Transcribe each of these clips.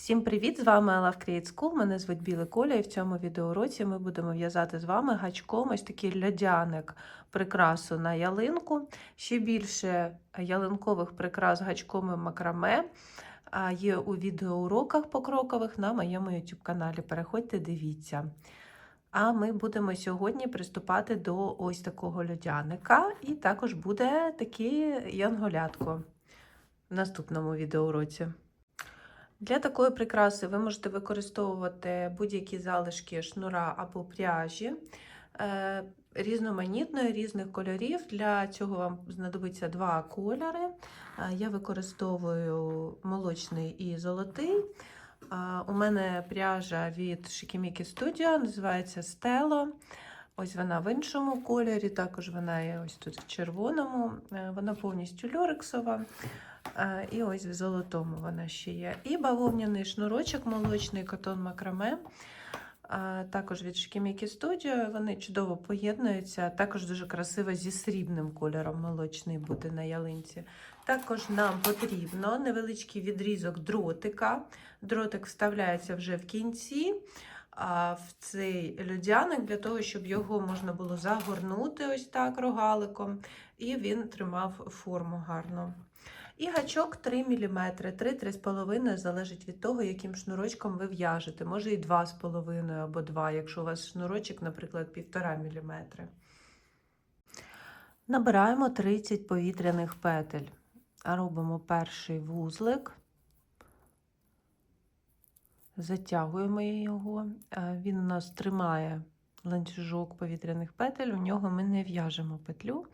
Всім привіт! З вами Love Create School, Мене звуть Біле Коля, і в цьому відеоуроці ми будемо в'язати з вами гачком ось такий льодяник прикрасу на ялинку. Ще більше ялинкових прикрас гачком і макраме є у відеоуроках покрокових на моєму YouTube каналі. Переходьте, дивіться. А ми будемо сьогодні приступати до ось такого льодяника, і також буде такий янголятко в наступному відеоуроці. Для такої прикраси ви можете використовувати будь-які залишки шнура або пряжі е, різноманітної, різних кольорів. Для цього вам знадобиться два кольори. Е, Я використовую молочний і золотий. Е, У мене пряжа від Shikimiki Studio, називається Stelo. Ось вона в іншому кольорі, також вона є ось тут в червоному, вона повністю люрексова. І ось в золотому вона ще є. І бавовняний шнурочок молочний котон макраме. Також від Shikimiki Studio. Вони чудово поєднуються. Також дуже красиво зі срібним кольором молочний буде на ялинці. Також нам потрібно невеличкий відрізок дротика. Дротик вставляється вже в кінці. В цей льодяник для того, щоб його можна було загорнути ось так рогаликом, і він тримав форму гарно. І гачок 3 мм, 3-3,5 залежить від того, яким шнурочком ви в'яжете. Може і 2,5 або 2, якщо у вас шнурочок, наприклад, 1,5 мм. Набираємо 30 повітряних петель. Робимо перший вузлик, затягуємо його. Він у нас тримає ланцюжок повітряних петель, у нього ми не в'яжемо петлю.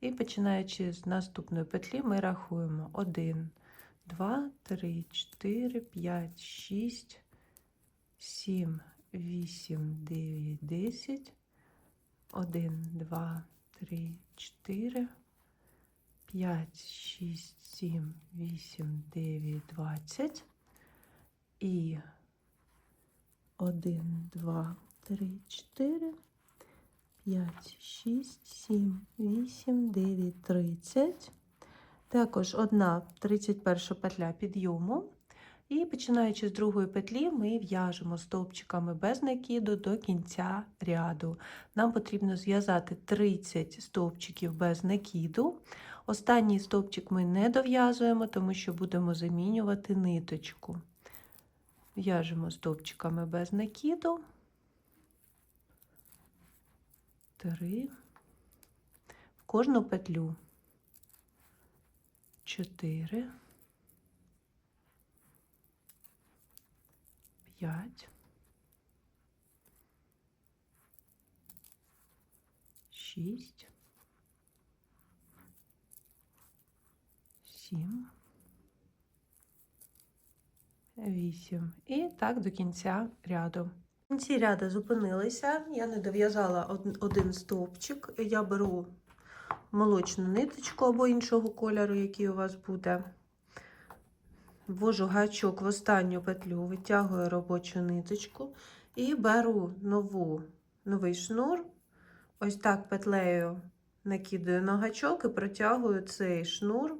І починаючи з наступної петлі, ми рахуємо. 1, 2, 3, 4, 5, 6, 7, 8, 9, 10, 1, 2, 3, 4, 5, 6, 7, 8, 9, 20 і 1, 2, 3, 4, 5, 6, 7, 8, 9, 30. Також одна 31 петля підйому. І починаючи з другої петлі, ми в'яжемо стовпчиками без накиду до кінця ряду. Нам потрібно зв'язати 30 стовпчиків без накиду. Останній стовпчик ми не дов'язуємо, тому що будемо замінювати ниточку. В'яжемо стовпчиками без накиду. Три. В кожну петлю. Чотири. П'ять. Шість. Сім. Вісім. І так до кінця ряду. Кінці ряду зупинилися, я не дов'язала один стовпчик. Я беру молочну ниточку або іншого кольору, який у вас буде. Ввожу гачок в останню петлю, витягую робочу ниточку і беру нову, новий шнур. Ось так петлею накидаю на гачок і протягую цей шнур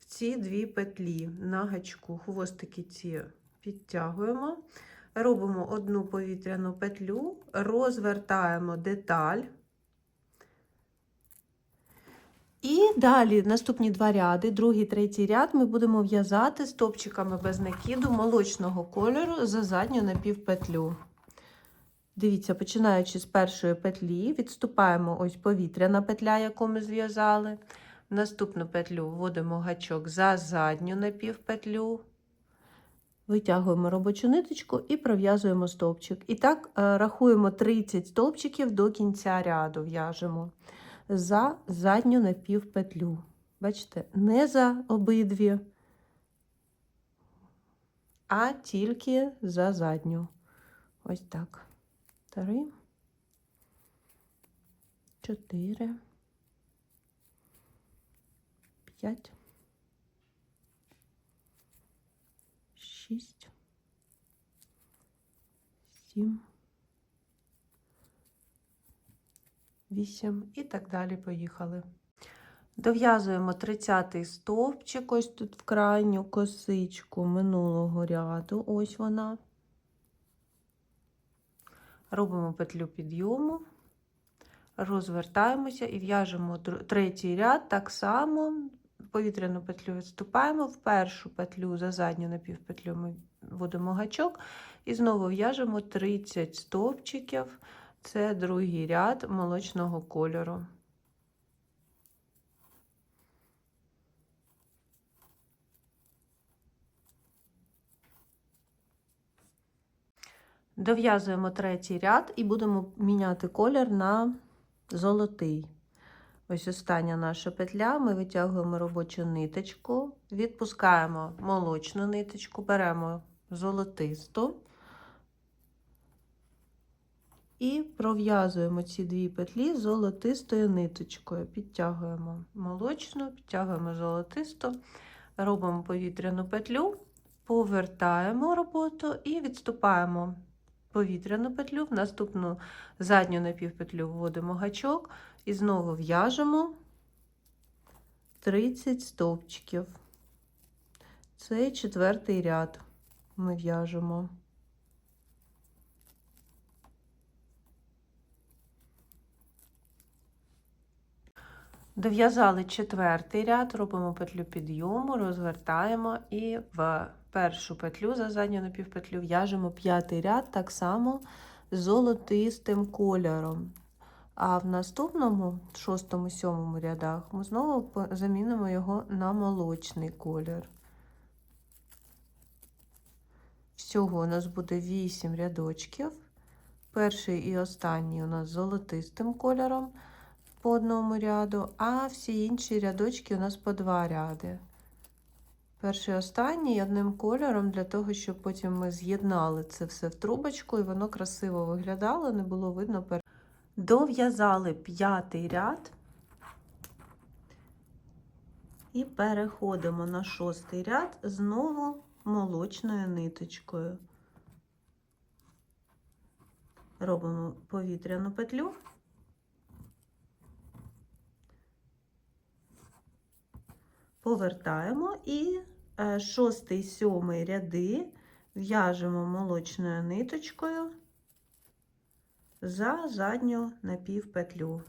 в ці дві петлі на гачку. Хвостики ці підтягуємо. Робимо одну повітряну петлю, розвертаємо деталь. І далі наступні два ряди, другий, третій ряд, ми будемо в'язати стопчиками без накиду молочного кольору за задню напівпетлю. Дивіться, починаючи з першої петлі, відступаємо ось повітряна петля, яку ми зв'язали. В наступну петлю вводимо гачок за задню напівпетлю. Витягуємо робочу ниточку і пров'язуємо стовпчик. І так рахуємо 30 стовпчиків до кінця ряду в'яжемо за задню напівпетлю. Бачите, не за обидві, а тільки за задню. Ось так. Три, чотири, п'ять. Шість, сім, вісім і так далі поїхали. Дов'язуємо 30 стовпчик, ось тут в крайню косичку минулого ряду, ось вона. Робимо петлю підйому, розвертаємося і в'яжемо третій ряд так само. Повітряну петлю відступаємо, в першу петлю за задню напівпетлю ми вводимо гачок і знову в'яжемо 30 стовпчиків. Це другий ряд молочного кольору. Дов'язуємо третій ряд і будемо міняти колір на золотий. Ось остання наша петля. Ми витягуємо робочу ниточку, відпускаємо молочну ниточку, беремо золотисту і пров'язуємо ці дві петлі золотистою ниточкою. Підтягуємо молочну, підтягуємо золотисту, робимо повітряну петлю, повертаємо роботу і відступаємо повітряну петлю, в наступну задню напівпетлю вводимо гачок і знову в'яжемо 30 стовпчиків. Це четвертий ряд ми в'яжемо. Дов'язали четвертий ряд, робимо петлю підйому, розвертаємо і в першу петлю за задню напівпетлю в'яжемо п'ятий ряд так само золотистим кольором. А в наступному, шостому, сьомому рядах, ми знову замінимо його на молочний колір. Всього у нас буде 8 рядочків. Перший і останній у нас золотистим кольором по одному ряду, а всі інші рядочки у нас по два ряди. Перший і останній одним кольором для того, щоб потім ми з'єднали це все в трубочку і воно красиво виглядало, не було видно. Дов'язали п'ятий ряд і переходимо на шостий ряд знову молочною ниточкою. Робимо повітряну петлю. Повертаємо і е, шостий, сьомий ряди в'яжемо молочною ниточкою за задню напівпетлю.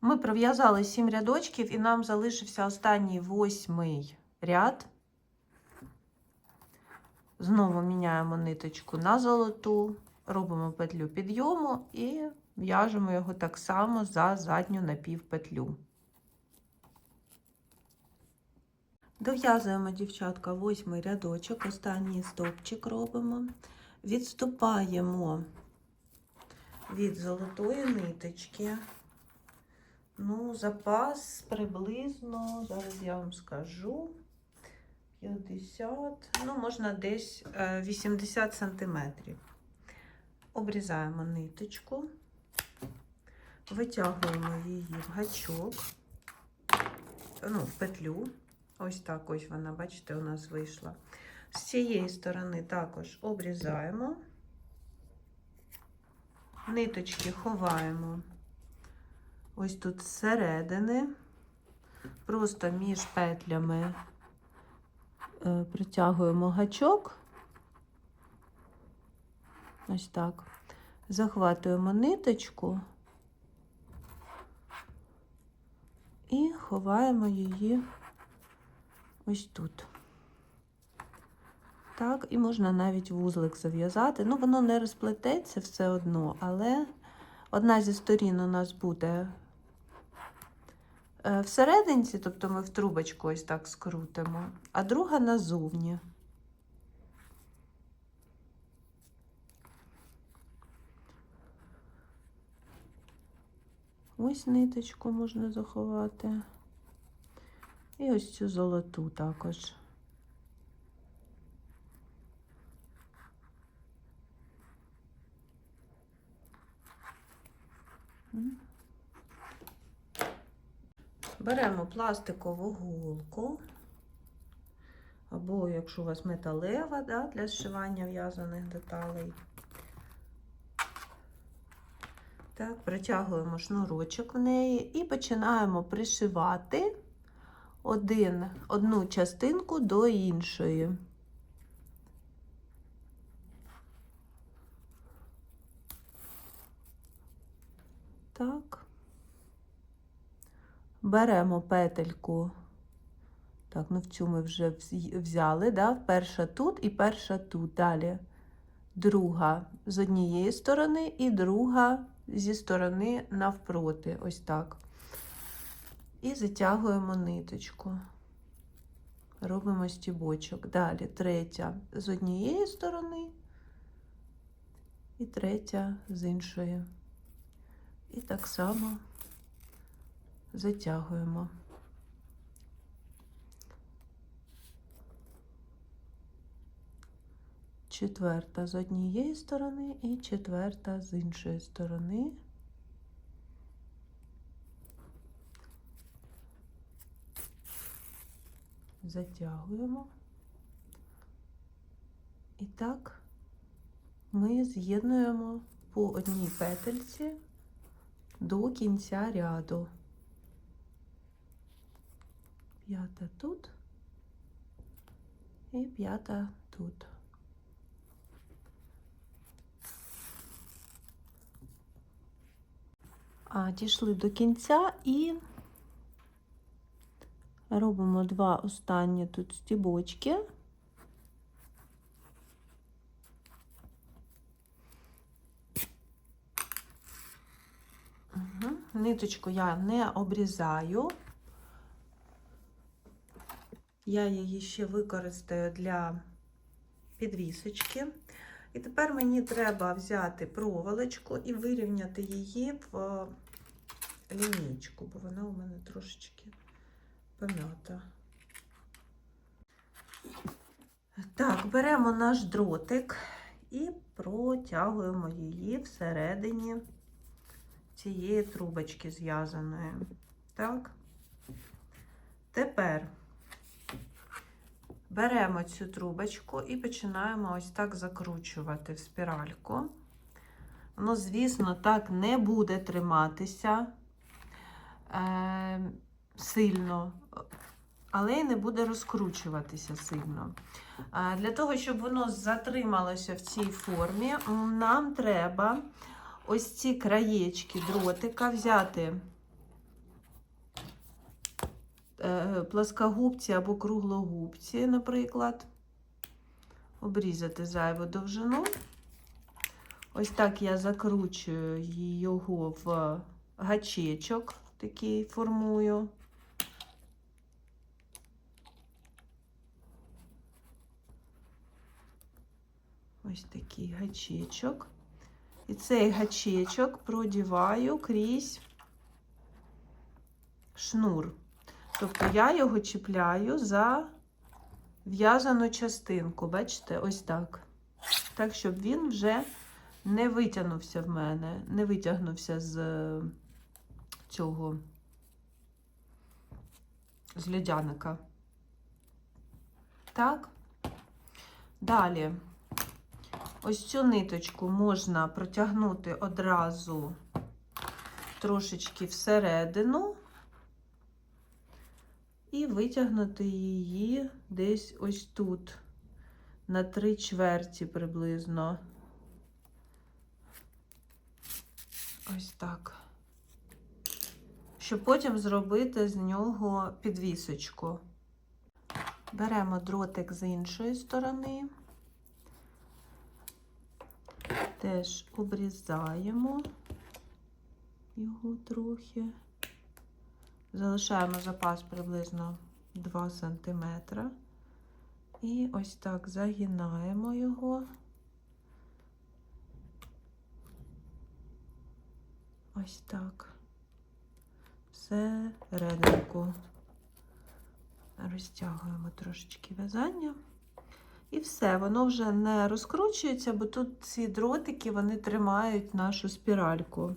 Ми пров'язали 7 рядочків і нам залишився останній восьмий ряд. Знову міняємо ниточку на золоту, робимо петлю підйому і в'яжемо його так само за задню напівпетлю. Дов'язуємо, дівчатка, восьмий рядочок, останній стовпчик робимо, відступаємо від золотої ниточки. Ну, запас приблизно, зараз я вам скажу, 50, ну, можна десь е, 80 сантиметрів. Обрізаємо ниточку, витягуємо її в гачок, ну, в петлю. Ось так ось вона, бачите, у нас вийшла. З цієї сторони також обрізаємо, ниточки ховаємо ось тут зсередини, просто між петлями е, притягуємо гачок. Ось так. Захватуємо ниточку і ховаємо її ось тут. Так, і можна навіть вузлик зав'язати. Ну, воно не розплететься все одно, але одна зі сторін у нас буде е, всерединці, тобто ми в трубочку ось так скрутимо, а друга назовні. Ось ниточку можна заховати. І ось цю золоту також. Беремо пластикову голку, або, якщо у вас металева, да, для зшивання в'язаних деталей. Так, протягуємо шнурочок в неї і починаємо пришивати один, одну частинку до іншої. Так. Беремо петельку. Так, ну в цю ми вже взяли, да? перша тут і перша тут. Далі друга з однієї сторони і друга зі сторони навпроти. Ось так. І затягуємо ниточку. Робимо стібочок. Далі третя з однієї сторони і третя з іншої. І так само затягуємо. Четверта з однієї сторони і четверта з іншої сторони. Затягуємо. І так ми з'єднуємо по одній петельці до кінця ряду. П'ята тут і п'ята тут. А, дійшли до кінця і робимо два останні тут стібочки. Ниточку я не обрізаю. Я її ще використаю для підвісочки. І тепер мені треба взяти проволочку і вирівняти її в лінійку, бо вона у мене трошечки пом'ята. Так, беремо наш дротик і протягуємо її всередині цієї трубочки зв'язаної. Так. Тепер беремо цю трубочку і починаємо ось так закручувати в спіральку. Воно, звісно, так не буде триматися е, сильно, але й не буде розкручуватися сильно. Е, для того, щоб воно затрималося в цій формі, нам треба ось ці краєчки дротика взяти е, плоскогубці або круглогубці, наприклад, обрізати зайву довжину. Ось так я закручую його в гачечок, такий формую. Ось такий гачечок. І цей гачечок продіваю крізь шнур. Тобто я його чіпляю за в'язану частинку, бачите, ось так. Так, щоб він вже не витягнувся в мене, не витягнувся з цього, з льодяника. Так. Далі. Ось цю ниточку можна протягнути одразу трошечки всередину і витягнути її десь ось тут, на три чверті приблизно. Ось так. Щоб потім зробити з нього підвісочку. Беремо дротик з іншої сторони. Теж обрізаємо його трохи. Залишаємо запас приблизно 2 см. І ось так загинаємо його. Ось так. Всерединку. Розтягуємо трошечки в'язання. І все, воно вже не розкручується, бо тут ці дротики вони тримають нашу спіральку.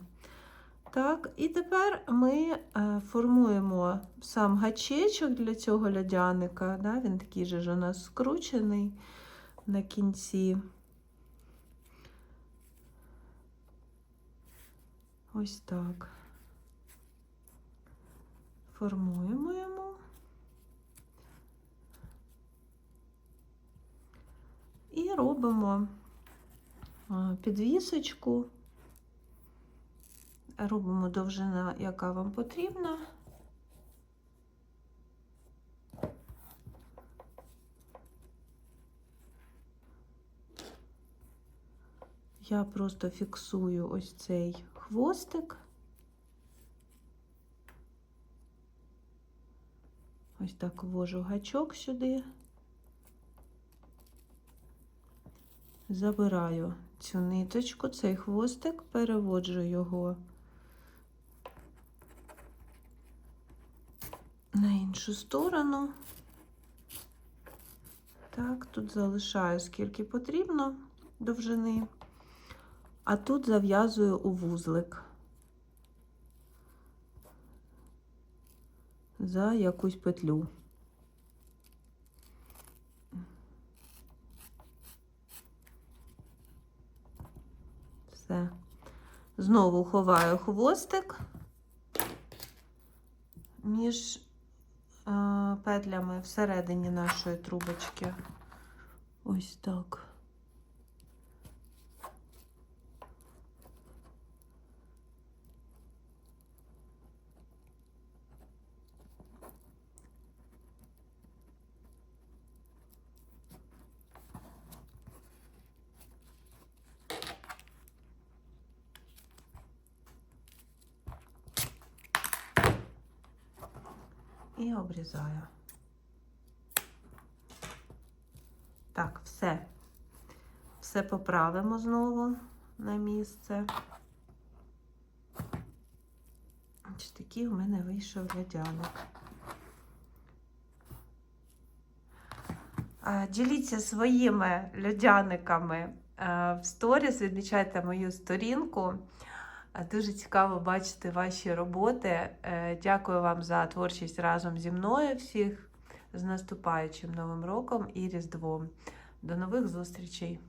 Так, і тепер ми е, формуємо сам гачечок для цього льодяника. Да? Він такий же ж у нас скручений на кінці. Ось так. Формуємо йому. І робимо підвісочку. Робимо довжина, яка вам потрібна. Я просто фіксую ось цей хвостик. Ось так ввожу гачок сюди. Забираю цю ниточку, цей хвостик, переводжу його на іншу сторону. Так, тут залишаю скільки потрібно довжини, а тут зав'язую у вузлик за якусь петлю. Все. Знову ховаю хвостик між е, петлями всередині нашої трубочки. Ось так. І обрізаю. Так, все. Все поправимо знову на місце. Ось такий у мене вийшов лядяник. А, Діліться своїми льодяниками в сторіс, відмічайте мою сторінку. Дуже цікаво бачити ваші роботи. Е, Дякую вам за творчість разом зі мною всіх з наступаючим Новим роком і Різдвом. До нових зустрічей!